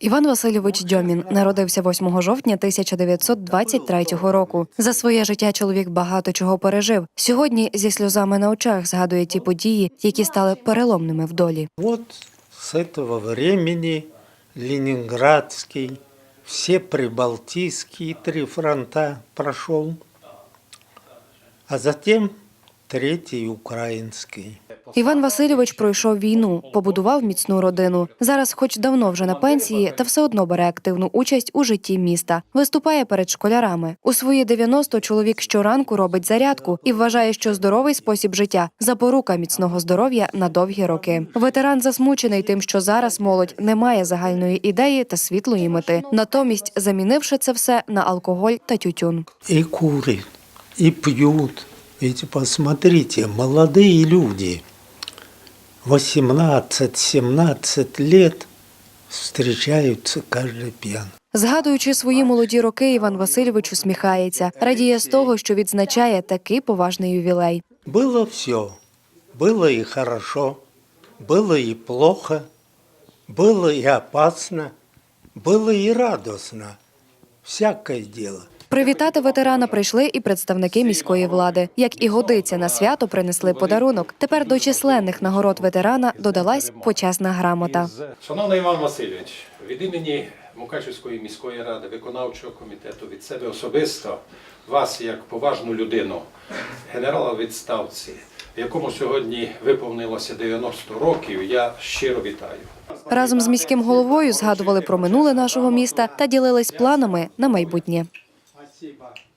Іван Васильович Дьомін народився 8 жовтня 1923 року. За своє життя чоловік багато чого пережив. Сьогодні зі сльозами на очах згадує ті події, які стали переломними в долі. Вот с этого времени Ленинградский, все прибалтийские три фронта прошел, а затем третий украинский. Іван Васильович пройшов війну, побудував міцну родину. Зараз, хоч давно вже на пенсії, та все одно бере активну участь у житті міста. Виступає перед школярами. У свої 90 чоловік щоранку робить зарядку і вважає, що здоровий спосіб життя запорука міцного здоров'я на довгі роки. Ветеран засмучений тим, що зараз молодь не має загальної ідеї та світлої мети, натомість замінивши це все на алкоголь та тютюн. И курят, и пьют. Ведь посмотрите, молодые люди, 18-17 лет, встречаются каждый пьян. Згадуючи свої молоді роки, Іван Васильович усміхається, радіє з того, що відзначає такий поважний ювілей. Было все. Было и хорошо, было и плохо, было и опасно, было и радостно. Всякое дело. Привітати ветерана прийшли і представники міської влади. Як і годиться на свято, принесли подарунок. Тепер до численних нагород ветерана додалась почесна грамота. Шановний Іван Васильович, від імені Мукачівської міської ради, виконавчого комітету, від себе особисто, вас як поважну людину, генерала відставці, якому сьогодні виповнилося 90 років, я щиро вітаю. Разом з міським головою згадували про минуле нашого міста та ділились планами на майбутнє. しい場合